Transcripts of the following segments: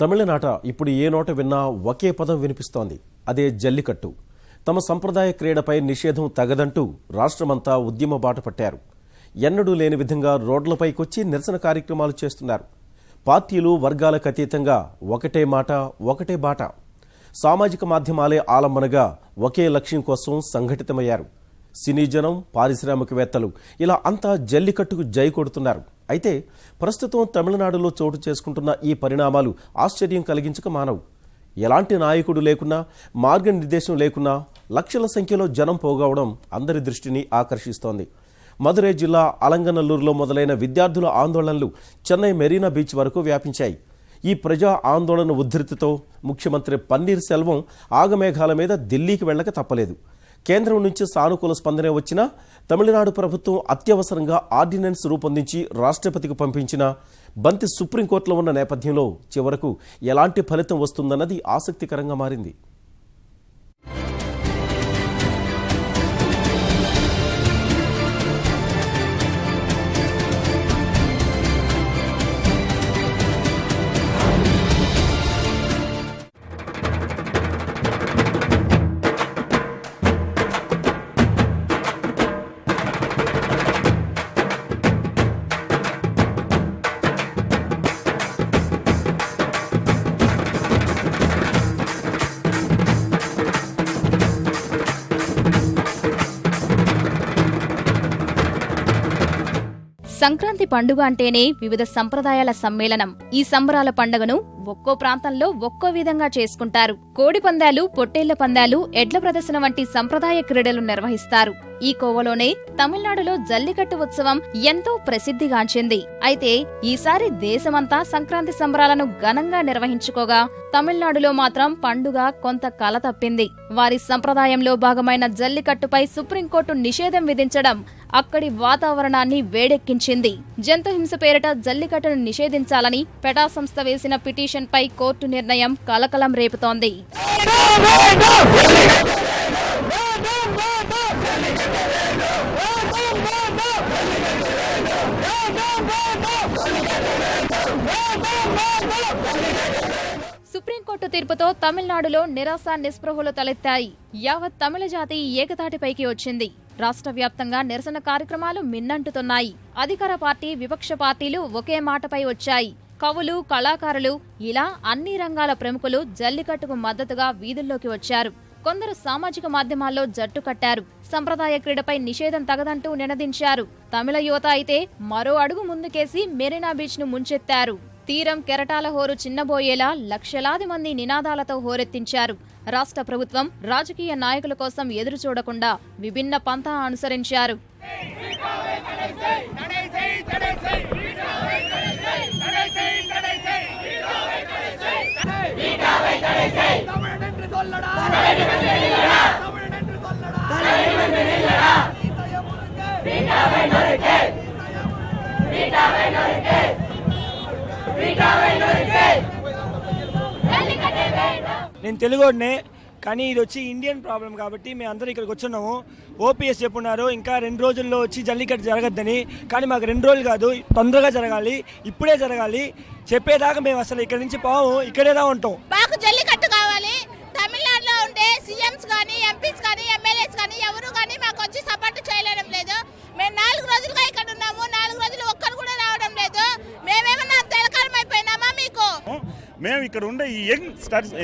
తమిళనాట ఇప్పుడు ఏ నోట విన్నా ఒకే పదం వినిపిస్తోంది. అదే జల్లికట్టు. తమ సంప్రదాయ క్రీడపై నిషేధం తగదంటూ రాష్ట్రమంతా ఉద్యమ బాట పట్టారు. ఎన్నడూ లేని విధంగా రోడ్లపైకొచ్చి నిరసన కార్యక్రమాలు చేస్తున్నారు. పార్టీలు వర్గాలకు అతీతంగా ఒకటే మాట ఒకటే బాట. సామాజిక మాధ్యమాలే ఆలంబనగా ఒకే లక్ష్యం కోసం సంఘటితమయ్యారు. సినీ జనం పారిశ్రామికవేత్తలు ఇలా అంతా జల్లికట్టుకు జై కొడుతున్నారు. అయితే ప్రస్తుతం తమిళనాడులో చోటు చేసుకుంటున్న ఈ పరిణామాలు ఆశ్చర్యం కలిగించక మానవు. ఎలాంటి నాయకుడు లేకున్నా మార్గనిర్దేశం లేకున్నా లక్షల సంఖ్యలో జనం పోగవడం అందరి దృష్టిని ఆకర్షిస్తోంది. మదురై జిల్లా అలంగనల్లూరులో మొదలైన విద్యార్థుల ఆందోళనలు చెన్నై మెరీనా బీచ్ వరకు వ్యాపించాయి. ఈ ప్రజా ఆందోళన ఉద్ధృతితో ముఖ్యమంత్రి పన్నీర్ సెల్వం ఆగమేఘాల మీద ఢిల్లీకి వెళ్ళక తప్పలేదు. కేంద్రం నుంచి సానుకూల స్పందనే వచ్చినా తమిళనాడు ప్రభుత్వం అత్యవసరంగా ఆర్డినెన్స్ రూపొందించి రాష్ట్రపతికి పంపించిన బంతి సుప్రీంకోర్టులో ఉన్న నేపథ్యంలో చివరకు ఎలాంటి ఫలితం వస్తుందన్నది ఆసక్తికరంగా మారింది. సంక్రాంతి పండుగ అంటేనే వివిధ సంప్రదాయాల సమ్మేళనం. ఈ సంబరాల పండుగను ఒక్కో ప్రాంతంలో ఒక్కో విధంగా చేసుకుంటారు. కోడి పందాలు పొట్టేళ్ళ పందాలు ఎడ్ల ప్రదర్శన వంటి సంప్రదాయ క్రీడలు నిర్వహిస్తారు. ఈ కోవలోనే తమిళనాడులో జల్లికట్టు ఉత్సవం ఎంతో ప్రసిద్ధిగాంచింది. అయితే ఈసారి దేశమంతా సంక్రాంతి సంబరాలను ఘనంగా నిర్వహించుకోగా తమిళనాడులో మాత్రం పండుగ కొంత కల తప్పింది. వారి సంప్రదాయంలో భాగమైన జల్లికట్టుపై సుప్రీంకోర్టు నిషేధం విధించడం అక్కడి వాతావరణాన్ని వేడెక్కించింది. జంతు హింస పేరిట జల్లికట్టును నిషేధించాలని పెటా సంస్థ వేసిన పిటిషన్ పిటిషన్పై కోర్టు నిర్ణయం కలకలం రేపుతోంది. సుప్రీంకోర్టు తీర్పుతో తమిళనాడులో నిరాశ నిస్పృహలు తలెత్తాయి. యావత్ తమిళ జాతి ఏకతాటిపైకి వచ్చింది. రాష్ట్ర వ్యాప్తంగా నిరసన కార్యక్రమాలు మిన్నంటుతున్నాయి. అధికార పార్టీ విపక్ష పార్టీలు ఒకే మాటపై వచ్చాయి. కవులు కళాకారులు ఇలా అన్ని రంగాల ప్రముఖులు జల్లికట్టుకు మద్దతుగా వీధుల్లోకి వచ్చారు కొందరు సామాజిక మాధ్యమాల్లో జట్టు కట్టారు సంప్రదాయ క్రీడపై నిషేధం తగదంటూ నినదించారు తమిళ యువత అయితే మరో అడుగు ముందుకేసి మెరీనా బీచ్ను ముంచెత్తారు తీరం కెరటాల హోరు చిన్నబోయేలా లక్షలాది మంది నినాదాలతో హోరెత్తించారు రాష్ట్ర ప్రభుత్వం రాజకీయ నాయకుల కోసం ఎదురు చూడకుండా విభిన్న పంథా అనుసరించారు నేను తెలుగోడిని కానీ ఇది వచ్చి ఇండియన్ ప్రాబ్లం కాబట్టి మేము అందరూ ఇక్కడికి వచ్చున్నాము. ఓపీఎస్ చెప్పున్నారు ఇంకా రెండు రోజుల్లో వచ్చి జల్లికట్టు జరగద్దని. కానీ మాకు రెండు రోజులు కాదు తొందరగా జరగాలి ఇప్పుడే జరగాలి. చెప్పేదాకా మేము అసలు ఇక్కడ నుంచి పోము ఇక్కడేదా ఉంటాం. మాకు జల్లికట్టు కావాలి. తమిళనాడులో ఉండే సీఎంస్ కానీ ఎంపీస్ కానీ ఎమ్మెల్యేస్ కానీ ఎవరు కానీ మాకు వచ్చి సపోర్ట్ చేయలేడం లేదు. మేము నాలుగు రోజులుగా ఇక్కడ ఉన్నాం నాలుగు రోజులు ఒక్కరు కూడా రావడం లేదు మేమేమన్నా తెలకాలం అయిపోయినామా మీకు మేము ఇక్కడ ఉండే ఈ యంగ్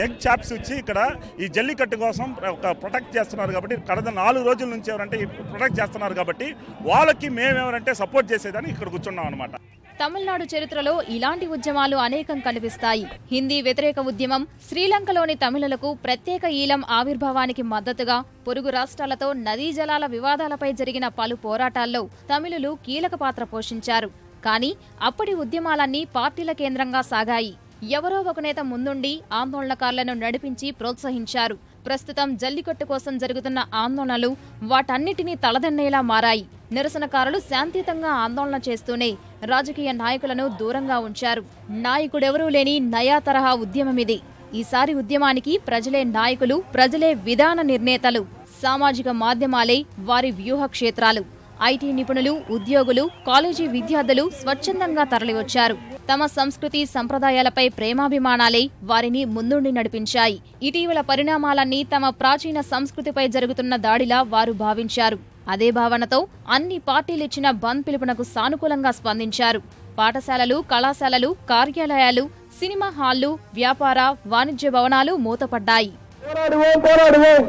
యంగ్ చాప్స్ వచ్చి ఇక్కడ ఈ జల్లికట్టు కోసం ఒక ప్రొటెక్ట్ చేస్తున్నారు కాబట్టి కడద నాలుగు రోజుల నుంచి ఎవరంటే ప్రొటెక్ట్ చేస్తున్నారు కాబట్టి వాళ్ళకి మేమెవరంటే సపోర్ట్ చేసేదని ఇక్కడ కూర్చున్నాం అనమాట తమిళనాడు చరిత్రలో ఇలాంటి ఉద్యమాలు అనేకం కనిపిస్తాయి. హిందీ వ్యతిరేక ఉద్యమం శ్రీలంకలోని తమిళులకు ప్రత్యేక ఈలం ఆవిర్భావానికి మద్దతుగా పొరుగు రాష్ట్రాలతో నదీ జలాల వివాదాలపై జరిగిన పలు పోరాటాల్లో తమిళులు కీలక పాత్ర పోషించారు. కానీ అప్పటి ఉద్యమాలన్నీ పార్టీల కేంద్రంగా సాగాయి. ఎవరో ఒక నేత ముందుండి ఆందోళనకారులను నడిపించి ప్రోత్సహించారు. ప్రస్తుతం జల్లికట్టు కోసం జరుగుతున్న ఆందోళనలు వాటన్నిటినీ తలదన్నేలా మారాయి. నిరసనకారులు శాంతియుతంగా ఆందోళన చేస్తూనే రాజకీయ నాయకులను దూరంగా ఉంచారు. నాయకుడెవరూ లేని నయా తరహా ఉద్యమమిది ఈసారి ఉద్యమానికి ప్రజలే నాయకులు ప్రజలే విధాన నిర్ణేతలు. సామాజిక మాధ్యమాలే వారి వ్యూహ క్షేత్రాలు ఐటీ నిపుణులు ఉద్యోగులు కాలేజీ విద్యార్థులు స్వచ్ఛందంగా తరలివచ్చారు. తమ సంస్కృతి సంప్రదాయాలపై ప్రేమాభిమానాలే వారిని ముందుండి నడిపించాయి. ఇటీవల పరిణామాలన్నీ తమ ప్రాచీన సంస్కృతిపై జరుగుతున్న దాడిలా వారు భావించారు. అదే భావనతో అన్ని పార్టీలిచ్చిన బంద్ పిలుపునకు సానుకూలంగా స్పందించారు. పాఠశాలలు కళాశాలలు కార్యాలయాలు సినిమా హాళ్ళు వ్యాపార వాణిజ్య భవనాలు మూతపడ్డాయి. போராடுவோம் போராடுவோம்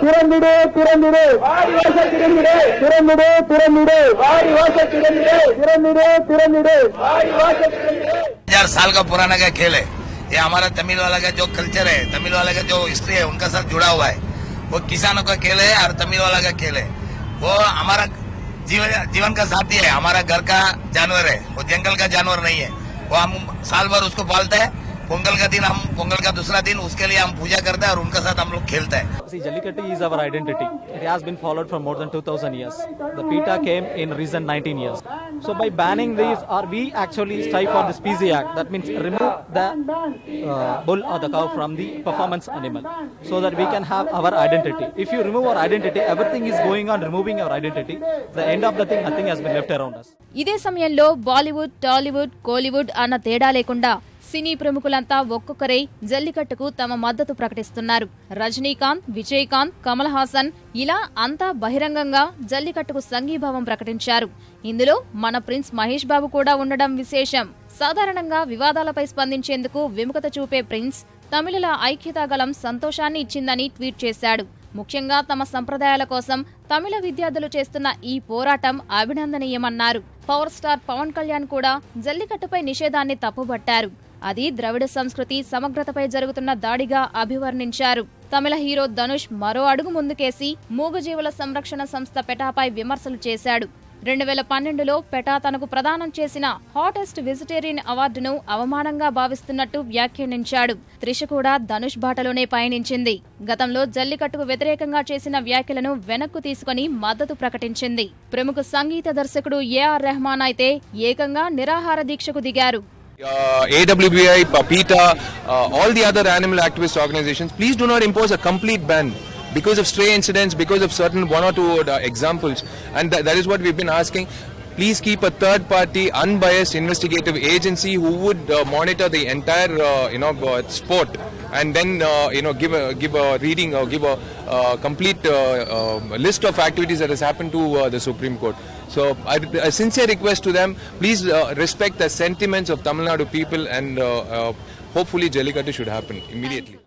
திறந்திடு திறந்திடு வாடி வாசல் திறந்திடு திறந்திடு திறந்திடு வாடி வாசல் திறந்திடு திறந்திடு திறந்திடு வாடி வாசல் திறந்திடு हजार साल का पुराना का खेल है ये हमारा तमिल वाला का जो कल्चर है तमिल वाला का जो हिस्ट्री है उनका साथ जुड़ा हुआ है वो किसानों का खेल है और तमिल वाला का खेल है वो हमारा जीवन जीवन का साथी है हमारा घर का जानवर है वो जंगल का जानवर नहीं है वो हम साल भर उसको पालते हैं पोंगल का दिन हम पोंगल का दूसरा दिन उसके लिए हम पूजा करते हैं और उनके साथ हम लोग खेलते हैं See, Jallikattu is our identity. It has been followed for more than 2000 years. The PETA came in recent 19 years. So by banning these, or we actually strive for the Species Act. That means remove the uh, bull or the cow from the performance animal, so that we can have our identity. If you remove our identity, everything is going on removing our identity. The end of the thing, nothing has been left around us. ఇదే సమయంలో బాలీవుడ్ టాలీవుడ్ కోలీవుడ్ అన్న తేడా లేకుండా సినీ ప్రముఖులంతా ఒక్కొక్కరై జల్లికట్టుకు తమ మద్దతు ప్రకటిస్తున్నారు. రజనీకాంత్ విజయకాంత్ కమల్ హాసన్ ఇలా అంతా బహిరంగంగా జల్లికట్టుకు సంఘీభావం ప్రకటించారు. ఇందులో మన ప్రిన్స్ మహేష్ బాబు కూడా ఉండడం విశేషం. సాధారణంగా వివాదాలపై స్పందించేందుకు విముఖత చూపే ప్రిన్స్ తమిళుల ఐక్యతాగలం సంతోషాన్ని ఇచ్చిందని ట్వీట్ చేశాడు. ముఖ్యంగా తమ సంప్రదాయాల కోసం తమిళ విద్యార్థులు చేస్తున్న ఈ పోరాటం అభినందనీయమన్నారు. పవర్ స్టార్ పవన్ కళ్యాణ్ కూడా జల్లికట్టుపై నిషేధాన్ని తప్పుబట్టారు. అది ద్రవిడ సంస్కృతి సమగ్రతపై జరుగుతున్న దాడిగా అభివర్ణించారు. తమిళ హీరో ధనుష్ మరో అడుగు ముందుకేసి మూగజీవుల సంరక్షణ సంస్థ పెటాపై విమర్శలు చేశాడు. రెండు వేల పన్నెండులో పెటా తనకు ప్రదానం చేసిన హాటెస్ట్ వెజిటేరియన్ అవార్డును అవమానంగా భావిస్తున్నట్టు వ్యాఖ్యానించాడు. త్రిష కూడా ధనుష్ బాటలోనే పయనించింది. గతంలో జల్లికట్టుకు వ్యతిరేకంగా చేసిన వ్యాఖ్యలను వెనక్కు తీసుకుని మద్దతు ప్రకటించింది. ప్రముఖ సంగీత దర్శకుడు ఏఆర్ రెహమాన్ అయితే ఏకంగా నిరాహార దీక్షకు దిగారు. Uh, AWBI, PETA, uh, all the other animal activist organizations, please do not impose a complete ban because of stray incidents, because of certain one or two uh, examples. And tha- that is what we've been asking. Please keep a third party, unbiased investigative agency who would uh, monitor the entire, uh, you know, uh, sport and then, uh, you know, give a, give a reading or give a uh, complete uh, uh, list of activities that has happened to uh, the Supreme Court. So I, a sincere request to them, please uh, respect the sentiments of Tamil Nadu people and uh, uh, hopefully Jallikattu should happen immediately.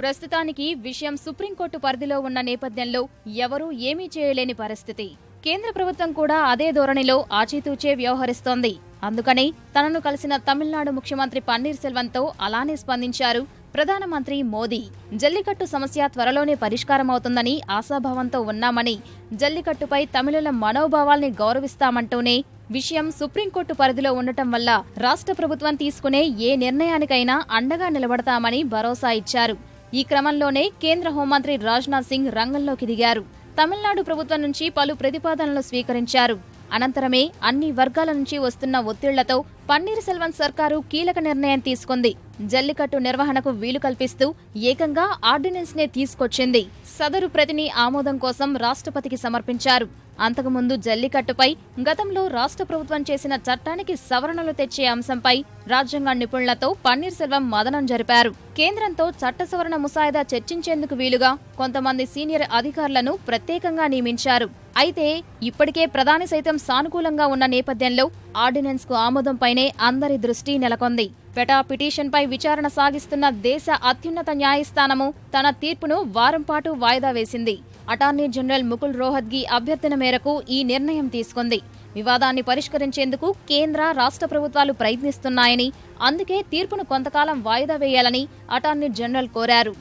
ప్రస్తుతానికి విషయం supreme court పరిధిలో ఉన్న నేపథ్యంలో ఎవరూ ఏమీ చేయలేని పరిస్థితి కేంద్ర ప్రభుత్వం కూడా అదే ధోరణిలో ఆచితూచే వ్యవహరిస్తోంది అందుకని తనను కలిసిన తమిళనాడు ముఖ్యమంత్రి పన్నీర్ సెల్వంతో అలానే స్పందించారు ప్రధానమంత్రి మోదీ జల్లికట్టు సమస్య త్వరలోనే పరిష్కారమవుతుందని ఆశాభావంతో ఉన్నామని జల్లికట్టుపై తమిళుల మనోభావాల్ని గౌరవిస్తామంటూనే విషయం సుప్రీంకోర్టు పరిధిలో ఉండటం వల్ల రాష్ట్ర ప్రభుత్వం తీసుకునే ఏ నిర్ణయానికైనా అండగా నిలబడతామని భరోసా ఇచ్చారు. ఈ క్రమంలోనే కేంద్ర హోంమంత్రి రాజ్నాథ్ సింగ్ రంగంలోకి దిగారు. తమిళనాడు ప్రభుత్వం నుంచి పలు ప్రతిపాదనలు స్వీకరించారు. అనంతరమే అన్ని వర్గాల నుంచి వస్తున్న ఒత్తిళ్ళతో పన్నీర్ సెల్వన్ సర్కారు కీలక నిర్ణయం తీసుకుంది. జల్లికట్టు నిర్వహణకు వీలు కల్పిస్తూ ఏకంగా ఆర్డినెన్స్ నే తీసుకొచ్చింది. సదరు ప్రతిని ఆమోదం కోసం రాష్ట్రపతికి సమర్పించారు. అంతకుముందు జల్లికట్టుపై గతంలో రాష్ట్ర ప్రభుత్వం చేసిన చట్టానికి సవరణలు తెచ్చే అంశంపై రాజ్యాంగ నిపుణులతో పన్నీర్ సెల్వం మదనం జరిపారు. కేంద్రంతో చట్ట సవరణ ముసాయిదా చర్చించేందుకు వీలుగా కొంతమంది సీనియర్ అధికారులను ప్రత్యేకంగా నియమించారు. అయితే ఇప్పటికే ప్రధాని సైతం సానుకూలంగా ఉన్న నేపథ్యంలో ఆర్డినెన్స్కు ఆమోదంపైనే అందరి దృష్టి నెలకొంది. పెటా పిటిషన్పై విచారణ సాగిస్తున్న దేశ అత్యున్నత న్యాయస్థానము తన తీర్పును వారం పాటు వాయిదా వేసింది. అటార్నీ జనరల్ ముకుల్ రోహద్గి అభ్యర్థన మేరకు ఈ నిర్ణయం తీసుకుంది. వివాదాన్ని పరిష్కరించేందుకు కేంద్ర రాష్ట్ర ప్రభుత్వాలు ప్రయత్నిస్తున్నాయని అందుకే తీర్పును కొంతకాలం వాయిదా వేయాలని అటార్నీ జనరల్ కోరారు.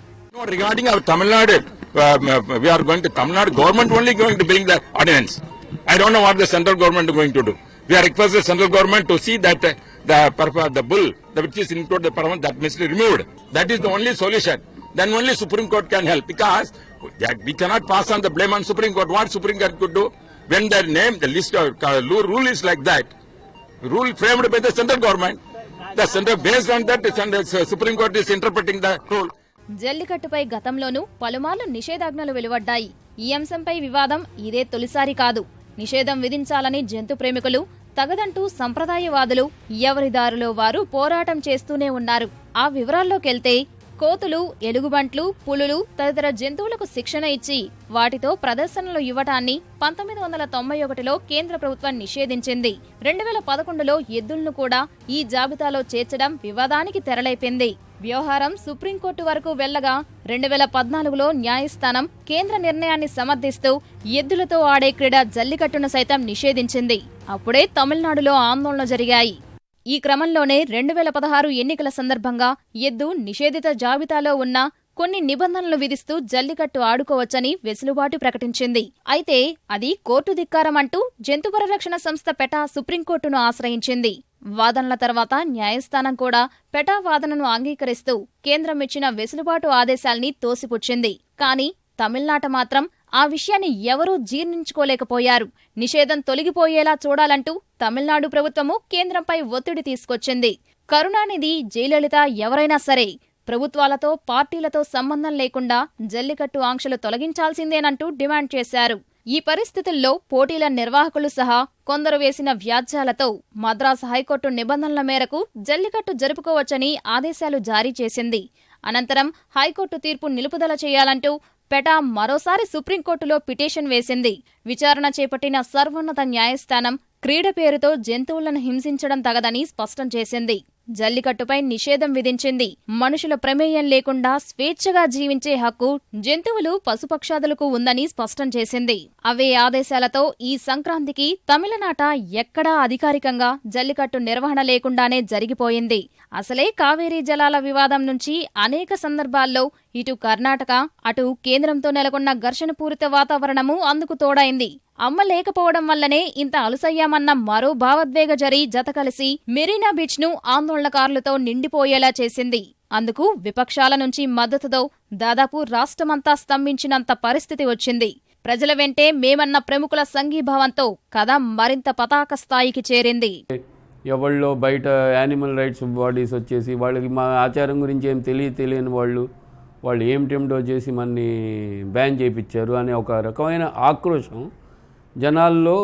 Central government to see that the bill which is included the performance that must be removed. That is the only solution. Then only Supreme Court can help because that we cannot pass on the blame on Supreme Court. What Supreme Court could do when their name, the list of uh, rule is like that. Rule framed by the central government. The central based on that, the central- Supreme Court is interpreting the rule. జల్లికట్టుపై గతంలోనూ పలుమార్లు నిషేధాజ్ఞలు వెలువడ్డాయి ఈ అంశంపై వివాదం ఇదే తొలిసారి కాదు నిషేధం విధించాలని జంతు ప్రేమికులు తగదంటూ సంప్రదాయవాదులు ఎవరి దారిలో వారు పోరాటం చేస్తూనే ఉన్నారు. ఆ వివరాల్లోకెళ్తే కోతులు ఎలుగుబంట్లు పులులు తదితర జంతువులకు శిక్షణ ఇచ్చి వాటితో ప్రదర్శనలు ఇవ్వటాన్ని పంతొమ్మిది వందల తొంభై ఒకటిలో కేంద్ర ప్రభుత్వం నిషేధించింది. రెండు వేల పదకొండులో ఎద్దులను కూడా ఈ జాబితాలో చేర్చడం వివాదానికి తెరలేపింది. వ్యవహారం సుప్రీంకోర్టు వరకు వెళ్ళగా రెండు వేల పద్నాలుగులో న్యాయస్థానం కేంద్ర నిర్ణయాన్ని సమర్థిస్తూ ఎద్దులతో ఆడే క్రీడ జల్లికట్టును సైతం నిషేధించింది. అప్పుడే తమిళనాడులో ఆందోళన జరిగాయి. ఈ క్రమంలోనే రెండు వేల పదహారు ఎన్నికల సందర్భంగా ఎద్దు నిషేధిత జాబితాలో ఉన్న కొన్ని నిబంధనలు విధిస్తూ జల్లికట్టు ఆడుకోవచ్చని వెసులుబాటు ప్రకటించింది. అయితే అది కోర్టు ధిక్కారమంటూ జంతు పరిరక్షణ సంస్థ పెటా సుప్రీంకోర్టును ఆశ్రయించింది. వాదనల తర్వాత న్యాయస్థానం కూడా పెటా వాదనను అంగీకరిస్తూ కేంద్రం ఇచ్చిన వెసులుబాటు ఆదేశాల్ని తోసిపుచ్చింది. కానీ తమిళనాట మాత్రం ఆ విషయాన్ని ఎవరూ జీర్ణించుకోలేకపోయారు. నిషేధం తొలగిపోయేలా చూడాలంటూ తమిళనాడు ప్రభుత్వము కేంద్రంపై ఒత్తిడి తీసుకొచ్చింది. కరుణానిధి జయలలిత ఎవరైనా సరే ప్రభుత్వాలతో పార్టీలతో సంబంధం లేకుండా జల్లికట్టు ఆంక్షలు తొలగించాల్సిందేనంటూ డిమాండ్ చేశారు. ఈ పరిస్థితుల్లో పోటీల నిర్వాహకులు సహా కొందరు వేసిన వ్యాజ్యాలతో మద్రాసు హైకోర్టు నిబంధనల మేరకు జల్లికట్టు జరుపుకోవచ్చని ఆదేశాలు జారీ చేసింది. అనంతరం హైకోర్టు తీర్పు నిలుపుదల చేయాలంటూ పెటా మరోసారి సుప్రీంకోర్టులో పిటిషన్ వేసింది. విచారణ చేపట్టిన సర్వోన్నత న్యాయస్థానం క్రీడ పేరుతో జంతువులను హింసించడం తగదని స్పష్టం చేసింది. జల్లికట్టుపై నిషేధం విధించింది. మనుషుల ప్రమేయం లేకుండా స్వేచ్ఛగా జీవించే హక్కు జంతువులు పశుపక్షాదులకు ఉందని స్పష్టం చేసింది. అవే ఆదేశాలతో ఈ సంక్రాంతికి తమిళనాట ఎక్కడా అధికారికంగా జల్లికట్టు నిర్వహణ లేకుండానే జరిగిపోయింది. అసలే కావేరీ జలాల వివాదం నుంచి అనేక సందర్భాల్లో ఇటు కర్ణాటక అటు కేంద్రంతో నెలకొన్న ఘర్షణపూరిత వాతావరణము అందుకు తోడైంది. అమ్మ లేకపోవడం వల్లనే ఇంత అలుసయ్యామన్న మరో భావోద్వేగ జరి జత కలిసి మెరీనా బీచ్ను ఆందోళనకారులతో నిండిపోయేలా చేసింది. అందుకు విపక్షాల నుంచి మద్దతుతో దాదాపు రాష్ట్రమంతా స్తంభించినంత పరిస్థితి వచ్చింది. ప్రజల వెంటే మేమన్న ప్రముఖుల సంఘీభావంతో కథ మరింత పతాక స్థాయికి చేరింది. ఎవళ్ళో బయట యానిమల్ రైట్స్ బాడీస్ వచ్చేసి వాళ్ళకి మా ఆచారం గురించి ఏం తెలియ తెలియని వాళ్ళు వాళ్ళు ఏమిటేమిటో చేసి మనని బ్యాన్ చేయించారు అనే ఒక రకమైన ఆక్రోశం జనాల్లో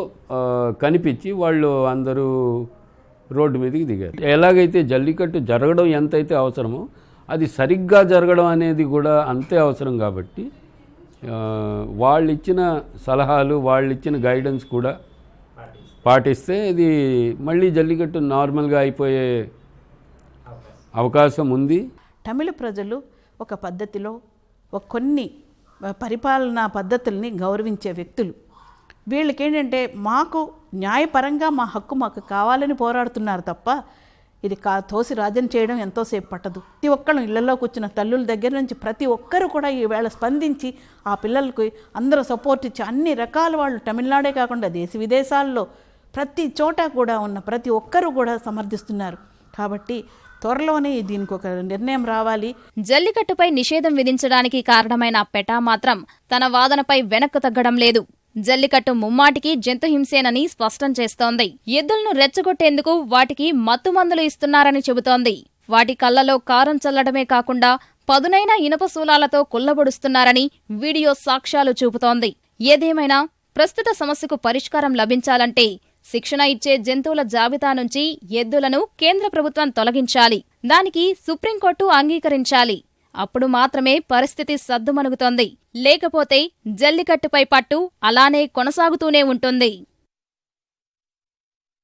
కనిపించి వాళ్ళు అందరూ రోడ్డు మీదకి దిగారు. ఎలాగైతే జల్లికట్టు జరగడం ఎంతైతే అవసరమో అది సరిగ్గా జరగడం అనేది కూడా అంతే అవసరం కాబట్టి ఆ, వాళ్ళు ఇచ్చిన సలహాలు వాళ్ళు ఇచ్చిన గైడెన్స్ కూడా పాటిస్తే ఇది మళ్ళీ జల్లికట్టు నార్మల్గా అయిపోయే అవకాశం ఉంది. తమిళ ప్రజలు ఒక పద్ధతిలో ఒక కొన్ని పరిపాలనా పద్ధతుల్ని గౌరవించే వ్యక్తులు. వీళ్ళకేంటంటే మాకు న్యాయపరంగా మా హక్కు మాకు కావాలని పోరాడుతున్నారు తప్ప ఇది కా తోసి రాజన్ చేయడం ఎంతోసేపు పట్టదు. ప్రతి ఒక్కరు ఇళ్ళలో కూర్చున్న తల్లుల దగ్గర నుంచి ప్రతి ఒక్కరు కూడా ఈవేళ స్పందించి ఆ పిల్లలకు అందరూ సపోర్ట్ ఇచ్చి అన్ని రకాల వాళ్ళు తమిళనాడే కాకుండా దేశ విదేశాల్లో ప్రతి చోట కూడా ఉన్న ప్రతి ఒక్కరూ కూడా సమర్థిస్తున్నారు. కాబట్టి త్వరలోనే దీనికి ఒక నిర్ణయం రావాలి. జల్లికట్టుపై నిషేధం విధించడానికి కారణమైన పెటా మాత్రం తన వాదనపై వెనక్కు తగ్గడం లేదు. జల్లికట్టు ముమ్మాటికి జంతుహింసేనని స్పష్టం చేస్తోంది. ఎద్దులను రెచ్చగొట్టేందుకు వాటికి మత్తుమందులు ఇస్తున్నారని చెబుతోంది. వాటి కళ్ళలో కారం చల్లడమే కాకుండా పదునైన ఇనుప శూలాలతో కుల్లబొడుస్తున్నారని వీడియో సాక్ష్యాలు చూపుతోంది. ఏదేమైనా ప్రస్తుత సమస్యకు పరిష్కారం లభించాలంటే శిక్షణ ఇచ్చే జంతువుల జాబితా నుంచి ఎద్దులను కేంద్ర ప్రభుత్వం తొలగించాలి. దానికి సుప్రీంకోర్టు అంగీకరించాలి. అప్పుడు మాత్రమే పరిస్థితి సద్దుమణుగుతోంది. లేకపోతే జల్లికట్టుపై పట్టు అలానే కొనసాగుతూనే ఉంటుంది.